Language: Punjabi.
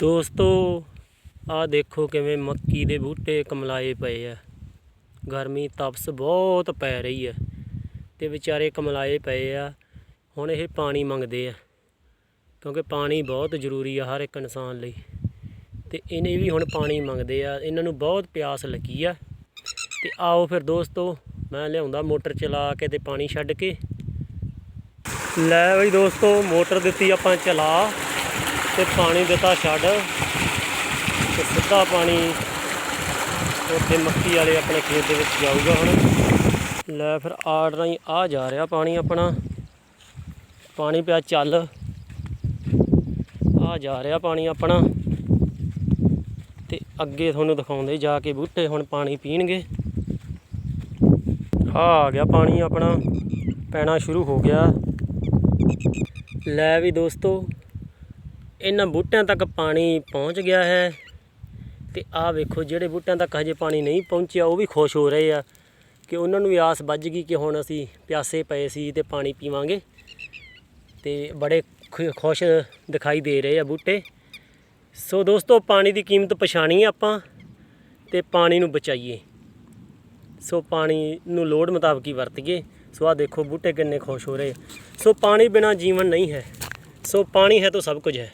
ਦੋਸਤੋ ਆ ਦੇਖੋ ਕਿਵੇਂ ਮੱਕੀ ਦੇ ਬੂਟੇ ਕਮਲਾਏ ਪਏ ਆ। ਗਰਮੀ ਤਪਸ ਬਹੁਤ ਪੈ ਰਹੀ ਆ ਤੇ ਵਿਚਾਰੇ ਕਮਲਾਏ ਪਏ ਆ। ਹੁਣ ਇਹ ਪਾਣੀ ਮੰਗਦੇ ਆ, ਕਿਉਂਕਿ ਪਾਣੀ ਬਹੁਤ ਜ਼ਰੂਰੀ ਆ ਹਰ ਇੱਕ ਇਨਸਾਨ ਲਈ। ਤੇ ਇਹਨੇ ਵੀ ਹੁਣ ਪਾਣੀ ਮੰਗਦੇ ਆ, ਇਹਨਾਂ ਨੂੰ ਬਹੁਤ ਪਿਆਸ ਲੱਗੀ ਆ। ਤੇ ਆਓ ਫਿਰ ਦੋਸਤੋ, ਮੈਂ ਲਿਆਉਂਦਾ ਮੋਟਰ ਚਲਾ ਕੇ ਤੇ ਪਾਣੀ ਛੱਡ ਕੇ। ਲੈ ਬਈ ਦੋਸਤੋ, ਮੋਟਰ ਦਿੱਤੀ ਆਪਾਂ ਚਲਾ। ਤੇ ਪਾਣੀ ਦਿੱਤਾ ਛੱਡ। ਤੇ ਸਿੱਧਾ ਪਾਣੀ ਉੱਥੇ ਮੱਕੀ ਵਾਲੇ ਆਪਣੇ ਖੇਤ ਦੇ ਵਿੱਚ ਜਾਊਗਾ ਹੁਣ। ਲੈ ਫਿਰ ਆੜ ਰਾਹੀਂ ਆ ਜਾ ਰਿਹਾ ਪਾਣੀ ਆਪਣਾ। ਪਾਣੀ ਪਿਆ ਚੱਲ। ਆ ਜਾ ਰਿਹਾ ਪਾਣੀ ਆਪਣਾ। ਤੇ ਅੱਗੇ ਤੁਹਾਨੂੰ ਦਿਖਾਉਂਦੇ ਜਾ ਕੇ ਬੂਟੇ ਹੁਣ ਪਾਣੀ ਪੀਣਗੇ। ਆ ਆ ਗਿਆ ਪਾਣੀ ਆਪਣਾ। ਪੈਣਾ ਸ਼ੁਰੂ ਹੋ ਗਿਆ। ਲੈ ਵੀ ਦੋਸਤੋ ਇਹਨਾਂ ਬੂਟਿਆਂ ਤੱਕ ਪਾਣੀ ਪਹੁੰਚ ਗਿਆ ਹੈ ਤੇ ਆਹ ਵੇਖੋ ਜਿਹੜੇ ਬੂਟਿਆਂ ਤੱਕ ਹਜੇ ਪਾਣੀ ਨਹੀਂ ਪਹੁੰਚਿਆ, ਉਹ ਵੀ ਖੁਸ਼ ਹੋ ਰਹੇ ਆ ਕਿ ਉਹਨਾਂ ਨੂੰ ਵੀ ਆਸ ਵੱਜ ਗਈ ਕਿ ਹੁਣ ਅਸੀਂ ਪਿਆਸੇ ਪਏ ਸੀ ਤੇ ਪਾਣੀ ਪੀਵਾਂਗੇ ਤੇ ਬੜੇ ਖੁ- ਖੁਸ਼ ਦਿਖਾਈ ਦੇ ਰਹੇ ਆ ਬੂਟੇ। ਸੋ ਦੋਸਤੋ, ਪਾਣੀ ਦੀ ਕੀਮਤ ਪਛਾਣੀ ਆਪਾਂ ਤੇ ਪਾਣੀ ਨੂੰ ਬਚਾਈਏ। ਸੋ ਪਾਣੀ ਨੂੰ ਲੋੜ ਮੁਤਾਬਕ ਹੀ ਵਰਤੀਏ। ਸੋ ਆ ਦੇਖੋ ਬੂਟੇ ਕਿੰਨੇ ਖੁਸ਼ ਹੋ ਰਹੇ ਆ। ਸੋ ਪਾਣੀ ਬਿਨਾ ਜੀਵਨ ਨਹੀਂ ਹੈ। ਸੋ ਪਾਣੀ ਹੈ ਤਾਂ ਸਭ ਕੁਝ ਹੈ।